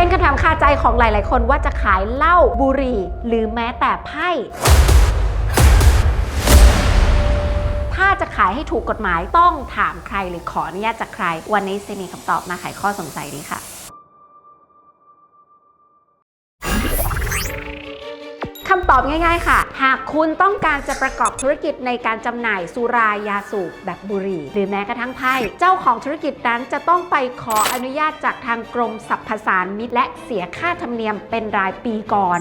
เป็นคำถามคาใจของหลาย ๆ คนว่าจะขายเหล้าบุหรี่ หรือแม้แต่ไพ่ถ้าจะขายให้ถูกกฎหมายต้องถามใครหรือขออนุญาตจากใคร วันนี้เซมีคำตอบมาไขข้อสงสัยนี้ค่ะ คำตอบง่าย ๆ ค่ะ หากคุณต้องการจะประกอบธุรกิจในการจำหน่ายสุรายาสูบแบบบุหรี่ หรือแม้กระทั่งไพ่เจ้าของธุรกิจนั้นจะต้องไปขออนุญาตจากทางกรมสรรพสานมิตและเสียค่าธรรมเนียมเป็นรายปีก่อน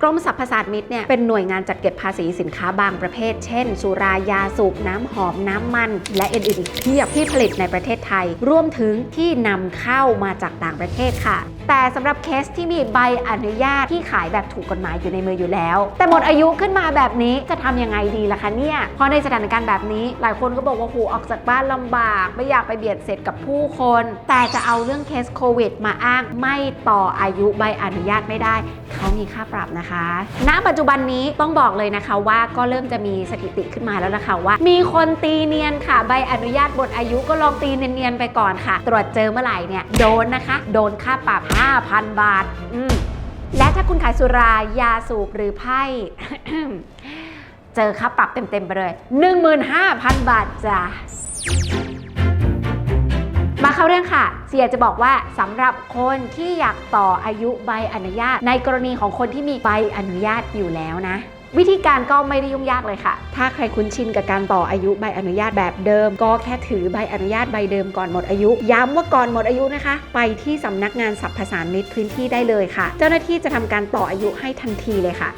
กรมสรรพสามิตเนี่ยเป็นหน่วยงานจัดเก็บภาษีสินค้าบางประเภท เช่น สุรายาสูบน้ำหอมน้ำมัน และอื่นๆอีกเพียบที่ผลิตในประเทศไทย รวมถึงที่นำเข้ามาจากต่างประเทศค่ะ แต่สำหรับเคสที่มีใบอนุญาตที่ขายแบบถูกกฎหมายอยู่ในมืออยู่แล้ว แต่หมดอายุขึ้นมาแบบนี้จะทำยังไงดีล่ะคะเนี่ยพราะในสถานการณ์แบบนี้ หลายคนก็บอกว่าโหออกจากบ้านลำบาก ไม่อยากไปเบียดเสร็จกับผู้คน แต่จะเอาเรื่องเคสโควิดมาอ้างไม่ต่ออายุใบอนุญาตไม่ได้ เขามีค่าปรับนะคะ ณ ปัจจุบันนี้ต้องบอกเลยนะคะว่าก็เริ่มจะมีสถิติขึ้นมาแล้วนะคะว่า มีคนตีเนียนค่ะใบอนุญาตหมดอายุก็ลองตีเนียนๆไปก่อนค่ะ ตรวจเจอเมื่อไหร่เนี่ยโดนนะคะ โดนค่าปรับ5,000 บาท และถ้าคุณขายสุรายาสูบหรือไพ่ เจอค่าปรับเต็ม ๆ ไปเลย 15,000 บาทจ้ะมาเข้าเรื่องค่ะ เสียจะบอกว่าสำหรับคนที่อยากต่ออายุใบอนุญาต ในกรณีของคนที่มีใบอนุญาตอยู่แล้วนะ วิธีการก็ไม่ได้ยุ่งยากเลยค่ะ ถ้าใครคุ้นชินกับการต่ออายุใบอนุญาตแบบเดิม ก็แค่ถือใบอนุญาตใบเดิมก่อนหมดอายุ ย้ำว่าก่อนหมดอายุนะคะ ไปที่สำนักงานสรรพสานมิตพื้นที่ได้เลยค่ะ เจ้าหน้าที่จะทำการต่ออายุให้ทันทีเลยค่ะ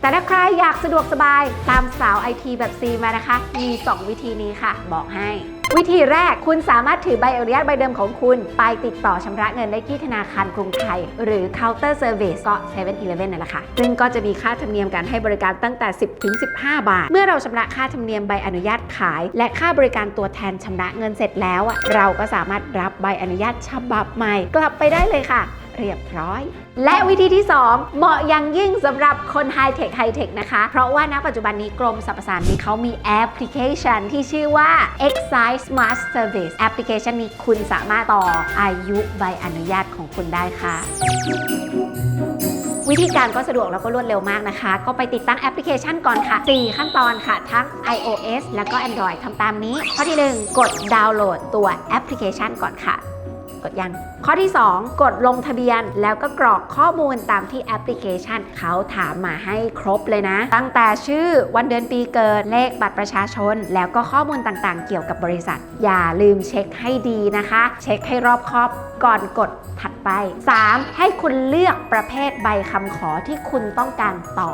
แต่ถ้าใครอยากสะดวกสบายตามสาวไอทีแบบซีมานะคะ มี 2 วิธีนี้ค่ะ บอกให้ วิธีแรกคุณสามารถถือใบอนุญาตใบเดิมของคุณ ไปติดต่อชำระเงินได้ที่ธนาคารกรุงไทย หรือ Counter Service ก็7 e เ e ่ e นั่นแหละค่ะ ซึ่งก็จะมีค่าธรรมเนียมการให้บริการตั้งแต่ 10ถึง15 บาท เมื่อเราชำระค่าธรรมเนียมใบอนุญาตขาย และค่าบริการตัวแทนชำระเงินเสร็จแล้วอะเราก็สามารถรับใบอนุญาตฉบับใหม่ กลับไปได้เลยค่ะ เรียบร้อย และวิธีที่ 2 เหมาะอย่างยิ่งสำหรับคนไฮเทคไฮเทคนะคะ เพราะว่าณปัจจุบันนี้กรมสรรพสานมิตเขามีแอปพลิเคชันที่ชื่อว่า Excise Smart Service แอปพลิเคชันนี้คุณสามารถต่ออายุใบอนุญาตของคุณได้ค่ะวิธีการก็สะดวกแล้วก็รวดเร็วมากนะคะ ก็ไปติดตั้งแอปพลิเคชันก่อนค่ะ 4 ขั้นตอนค่ะ ทั้ง iOS แล้วก็ Android ทำตามนี้ ข้อที่ 1 กดดาวน์โหลดตัวแอปพลิเคชันก่อนค่ะ กดยัง ข้อที่ 2 กดลงทะเบียน แล้วก็กรอกข้อมูลตามที่แอปพลิเคชัน เขาถามมาให้ครบเลยนะ ตั้งแต่ชื่อวันเดือนปีเกิดเลขบัตรประชาชน แล้วก็ข้อมูลต่างๆ เกี่ยวกับบริษัท อย่าลืมเช็คให้ดีนะคะ เช็คให้รอบคอบก่อนกดถัดไป 3. ให้คุณเลือกประเภทใบคำขอที่คุณต้องการต่อ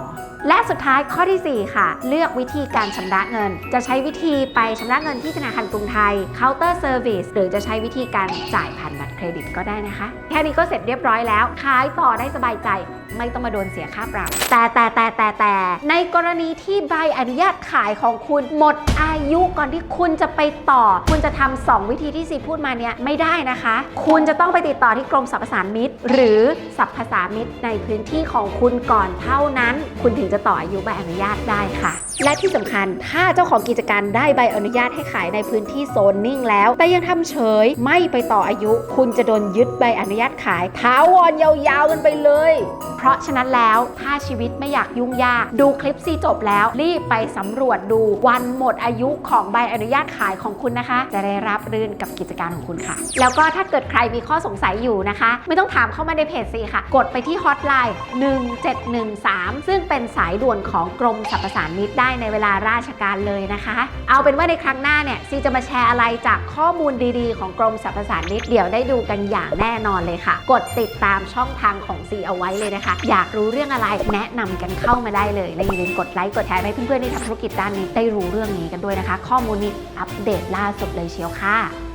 และสุดท้ายข้อทีสี่4 ค่ะ เลือกวิธีการชำระเงิน จะใช้วิธีไปชำระเงินที่ธนาคารกรุงไทย Counter Service หรือจะใช้วิธีการจ่ายผ่านบัตรเครดิตก็ได้นะคะ แค่นี้ก็เสร็จเรียบร้อยแล้วขายต่อได้สบายใจ ไม่ต้องมาโดนเสียค่าปรับ แต่แต่แต่แต่แต่ในกรณีที่ใบอนุญาตขายของคุณหมดอายุก่อนที่คุณจะไปต่อ คุณจะทำสองวิธีที่ซีพูดมาเนี่ยไม่ได้นะคะ คุณจะต้องไปติดต่อที่กรมสรรพสานมิตหรือสรรพสานมิตในพื้นที่ของคุณก่อนเท่านั้น คุณถึงจะต่ออายุใบอนุญาตได้ค่ะและที่สำคัญถ้าเจ้าของกิจการได้ใบอนุญาตให้ขายในพื้นที่โซนนิ่งแล้ว แต่ยังทำเฉยไม่ไปต่ออายุ คุณจะโดนยึดใบอนุญาตขายท้าวรยาวๆกันไปเลย เพราะฉะนั้นแล้วถ้าชีวิตไม่อยากยุ่งยาก ดูคลิปซีจบแล้ว รีบไปสำรวจดูวันหมดอายุของใบอนุญาตขายของคุณนะคะ จะได้รับรื่นกับกิจการของคุณค่ะ แล้วก็ถ้าเกิดใครมีข้อสงสัยอยู่นะคะ ไม่ต้องถามเข้ามาในเพจซีค่ะ กดไปที่ฮอตไลน์1713 ซึ่งเป็นสายด่วนของกรมสรรพสานมิตได้ในเวลาราชการเลยนะคะ เอาเป็นว่าในครั้งหน้าเนี่ยซีจะมาแชร์อะไรจากข้อมูลดีๆ ของกรมสรรพสานมิตเดี๋ยวได้ดูกันอย่างแน่นอนเลยค่ะ กดติดตามช่องทางของซีเอาไว้เลยนะคะอยากรู้เรื่องอะไรแนะนำกันเข้ามาได้เลย และอย่าลืมกดไลค์กดแชร์ให้เพื่อนๆที่ทำธุรกิจด้านนี้ได้รู้เรื่องนี้กันด้วยนะคะ ข้อมูลนี้อัปเดตล่าสุดเลยเชียวค่ะ